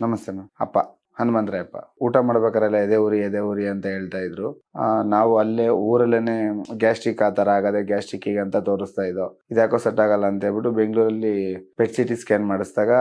ನಮಸ್ತೆ ಮ್ಯಾಮ್. ಅಪ್ಪ ಹನುಮಂತರಾಯಪ್ಪ ಊಟ ಮಾಡ್ಬೇಕಾರೆಲ್ಲ ಎದೆ ಉರಿ ಎದೆ ಉರಿ ಅಂತ ಹೇಳ್ತಾ ಇದ್ರು. ನಾವು ಅಲ್ಲೇ ಊರಲ್ಲೇನೆ ಗ್ಯಾಸ್ಟ್ರಿಕ್ ಆ ಥರ ಆಗದೆ ಗ್ಯಾಸ್ಟ್ರಿಕ್ಕಿಗೆ ಅಂತ ತೋರಿಸ್ತಾ ಇದ್ದೋ. ಇದ್ಯಾಕೋ ಸೆಟ್ ಆಗಲ್ಲ ಅಂತ ಹೇಳ್ಬಿಟ್ಟು ಬೆಂಗಳೂರಲ್ಲಿ ಪೆಟ್ ಸಿಟಿ ಸ್ಕ್ಯಾನ್ ಮಾಡಿಸಿದಾಗ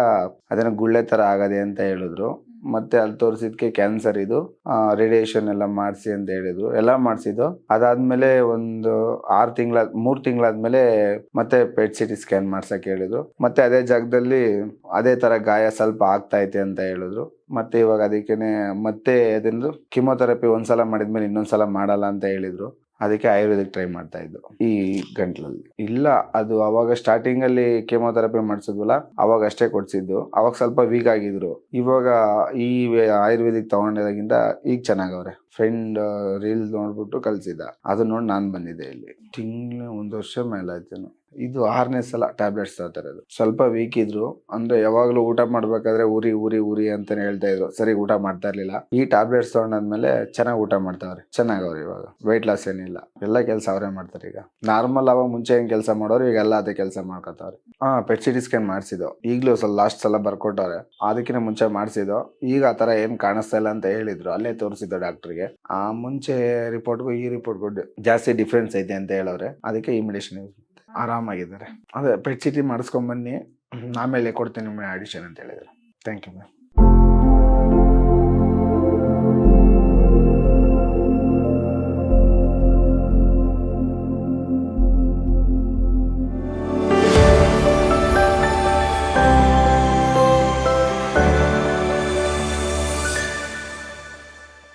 ಅದನ್ನ ಗುಳ್ಳೆ ಥರ ಆಗದೆ ಅಂತ ಹೇಳಿದ್ರು. ಮತ್ತೆ ಅಲ್ಲಿ ತೋರಿಸಿದ್ಕೆ ಕ್ಯಾನ್ಸರ್ ಇದು. ರೇಡಿಯೇಷನ್ ಎಲ್ಲ ಮಾಡಿಸಿ ಅಂತ ಹೇಳಿದ್ರು. ಎಲ್ಲ ಮಾಡಿಸಿದ್ದು. ಅದಾದ್ಮೇಲೆ ಒಂದು ಆರು ತಿಂಗಳ, ಮೂರು ತಿಂಗಳಾದ್ಮೇಲೆ ಮತ್ತೆ ಪೆಟ್ ಸಿಟಿ ಸ್ಕ್ಯಾನ್ ಮಾಡ್ಸಕ್ ಹೇಳಿದ್ರು. ಮತ್ತೆ ಅದೇ ಜಾಗದಲ್ಲಿ ಅದೇ ತರ ಗಾಯ ಸ್ವಲ್ಪ ಆಗ್ತಾ ಐತೆ ಅಂತ ಹೇಳಿದ್ರು. ಮತ್ತೆ ಇವಾಗ ಅದಕ್ಕೇನೆ ಮತ್ತೆ ಅದನ್ನು ಕಿಮೋಥೆರಪಿ ಒಂದ್ಸಲ ಮಾಡಿದ್ಮೇಲೆ ಇನ್ನೊಂದ್ಸಲ ಮಾಡಲ್ಲ ಅಂತ ಹೇಳಿದ್ರು. ಅದಕ್ಕೆ ಆಯುರ್ವೇದಿಕ್ ಟ್ರೈ ಮಾಡ್ತಾ ಇದ್ದು ಈ ಗಂಟ್ಲಲ್ಲಿ. ಇಲ್ಲ, ಅದು ಅವಾಗ ಸ್ಟಾರ್ಟಿಂಗ್ ಅಲ್ಲಿ ಕೆಮೊಥೆರಪಿ ಮಾಡಿಸಿದ್ವಲ್ಲ, ಅವಾಗ ಅಷ್ಟೇ ಕೊಡ್ಸಿದ್ದು. ಅವಾಗ ಸ್ವಲ್ಪ ವೀಕ್ ಆಗಿದ್ರು. ಇವಾಗ ಈ ಆಯುರ್ವೇದಿಕ್ ತಗೊಂಡಿದಾಗಿಂದ ಈಗ ಚೆನ್ನಾಗವ್ರೆ. ಫ್ರೆಂಡ್ ರೀಲ್ ನೋಡ್ಬಿಟ್ಟು ಕಲ್ಸಿದ ಅದನ್ನ ನೋಡಿ ನಾನು ಬಂದಿದ್ದೆ ಇಲ್ಲಿ. ತಿಂಗಳ, ಒಂದು ವರ್ಷ ಮೇಲೆ ಆಯ್ತೇನು ಇದು ಆರನೇ ಸಲ ಟ್ಯಾಬ್ಲೆಟ್ಸ್ ತಗೋತಾರೆ ಇರೋದು ಸ್ವಲ್ಪ ವೀಕ್ ಇದ್ರು, ಅಂದ್ರೆ ಯಾವಾಗ್ಲೂ ಊಟ ಮಾಡ್ಬೇಕಾದ್ರೆ ಉರಿ ಉರಿ ಉರಿ ಅಂತಾನೆ ಹೇಳ್ತಾ ಇದ್ರು. ಸರಿ, ಊಟ ಮಾಡ್ತಾ ಇರ್ಲಿಲ್ಲ. ಈ ಟ್ಯಾಬ್ಲೆಟ್ಸ್ ತಗೊಂಡಾದ್ಮೇಲೆ ಚೆನ್ನಾಗಿ ಊಟ ಮಾಡ್ತಾವ್ರೆ. ಚೆನ್ನಾಗವ್ರೆ ಇವಾಗ. ವೆಯ್ಟ್ ಲಾಸ್ ಏನಿಲ್ಲ. ಎಲ್ಲ ಕೆಲಸ ಅವರೇ ಮಾಡ್ತಾರೆ ಈಗ. ನಾರ್ಮಲ್ ಅವಾಗ ಮುಂಚೆ ಹೆಂಗ್ ಕೆಲಸ ಮಾಡೋರು ಈಗ ಎಲ್ಲ ಅದೇ ಕೆಲಸ ಮಾಡ್ಕೊತಾವ್ರೆ. ಹಾ ಪೆಟ್ ಸಿಟಿ ಸ್ಕ್ಯಾನ್ ಮಾಡಿಸಿದ್ದು. ಈಗಲೂ ಸ್ವಲ್ಪ ಲಾಸ್ಟ್ ಸಲ ಬರ್ಕೊಟ್ಟವ್ರೆ. ಅದಕ್ಕಿಂತ ಮುಂಚೆ ಮಾಡಿಸಿದ್ದು. ಈಗ ಆತರ ತರ ಏನ್ ಕಾಣಿಸ್ತಾ ಇಲ್ಲ ಅಂತ ಹೇಳಿದ್ರು. ಅಲ್ಲೇ ತೋರಿಸಿದ್ದು ಡಾಕ್ಟರ್ಗೆ ಆ ಮುಂಚೆ ರಿಪೋರ್ಟ್ಗೂ ಈ ರಿಪೋರ್ಟ್ಗೂ ಜಾಸ್ತಿ ಡಿಫ್ರೆನ್ಸ್ ಐತೆ ಅಂತ ಹೇಳವ್ರೆ. ಅದಕ್ಕೆ ಈ ಮೆಡಿಸಿನ್ ಆರಾಮಾಗಿದ್ದಾರೆ. ಅದೇ ಪೆಟ್ ಸಿಟಿ ಮಾಡಿಸ್ಕೊಂಬನ್ನಿ ಆಮೇಲೆ ಕೊಡ್ತೀನಿ ಮೆಡಿಷನ್ ಅಂತ ಹೇಳಿದ್ರು. Thank you ma'am